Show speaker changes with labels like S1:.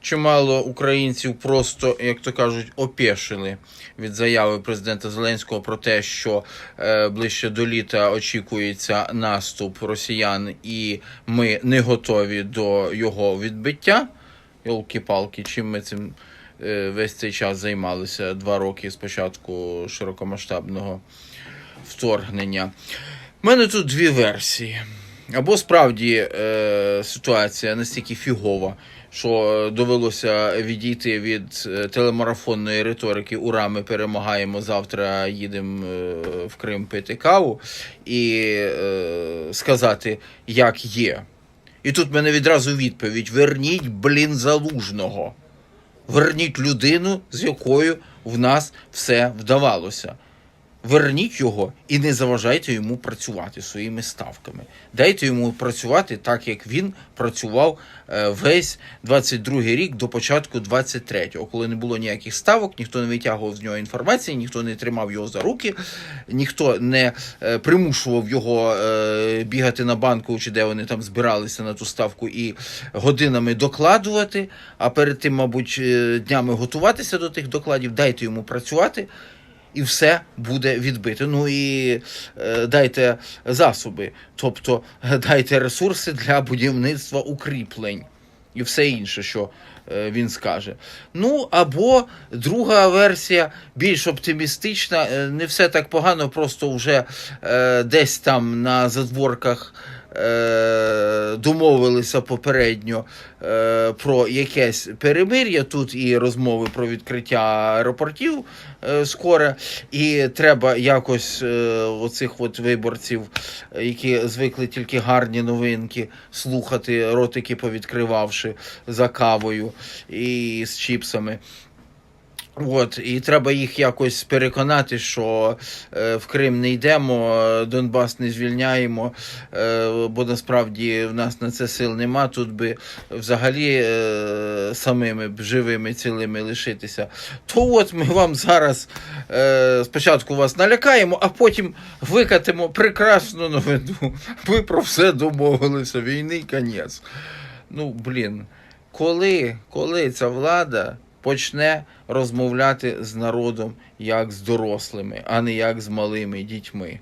S1: чимало українців просто, як то кажуть, опешили від заяви президента Зеленського про те, що е, ближче до літа очікується наступ росіян, і ми не готові до його відбиття. Йолки-палки, чим ми цим е, весь цей час займалися два роки з початку широкомасштабного вторгнення. У мене тут дві версії. Або справді е, ситуація настільки фігова, що довелося відійти від е, телемарафонної риторики Ура, ми перемагаємо завтра, їдемо е, в Крим пити каву, і сказати, як є. І тут мене відразу відповідь: верніть, блін, залужного. Верніть людину, з якою в нас все вдавалося. Верніть його і не заважайте йому працювати своїми ставками. Дайте йому працювати так, як він працював е, весь 22-й рік до початку 23-го, коли не було ніяких ставок, ніхто не витягував з нього інформації, ніхто не тримав його за руки, ніхто не е, примушував його е, бігати на банку, чи де вони там збиралися на ту ставку, і годинами докладувати. А перед тим, мабуть, днями готуватися до тих докладів. Дайте йому працювати і все буде відбито. Ну і е, дайте засоби, тобто е, дайте ресурси для будівництва укріплень і все інше, що е, він скаже. Ну або друга версія, більш оптимістична, е, не все так погано, просто вже е, десь там на задворках. Е, Домовилися попередньо е, про якесь перемир'я. Тут і розмови про відкриття аеропортів е, скоро, і треба якось оцих от виборців, які звикли тільки гарні новинки, слухати, ротики повідкривавши за кавою і з чіпсами. От, і треба їх якось переконати, що е, в Крим не йдемо, Донбас не звільняємо, е, бо насправді в нас на це сил нема. Тут би взагалі е, самими б живими цілими лишитися. То от ми вам зараз е, спочатку вас налякаємо, а потім викатимо прекрасну новину. Ми про все домовилися. Війни кінець. Ну, блін, коли, коли ця влада почне розмовляти з народом як з дорослими, а не як з малими дітьми.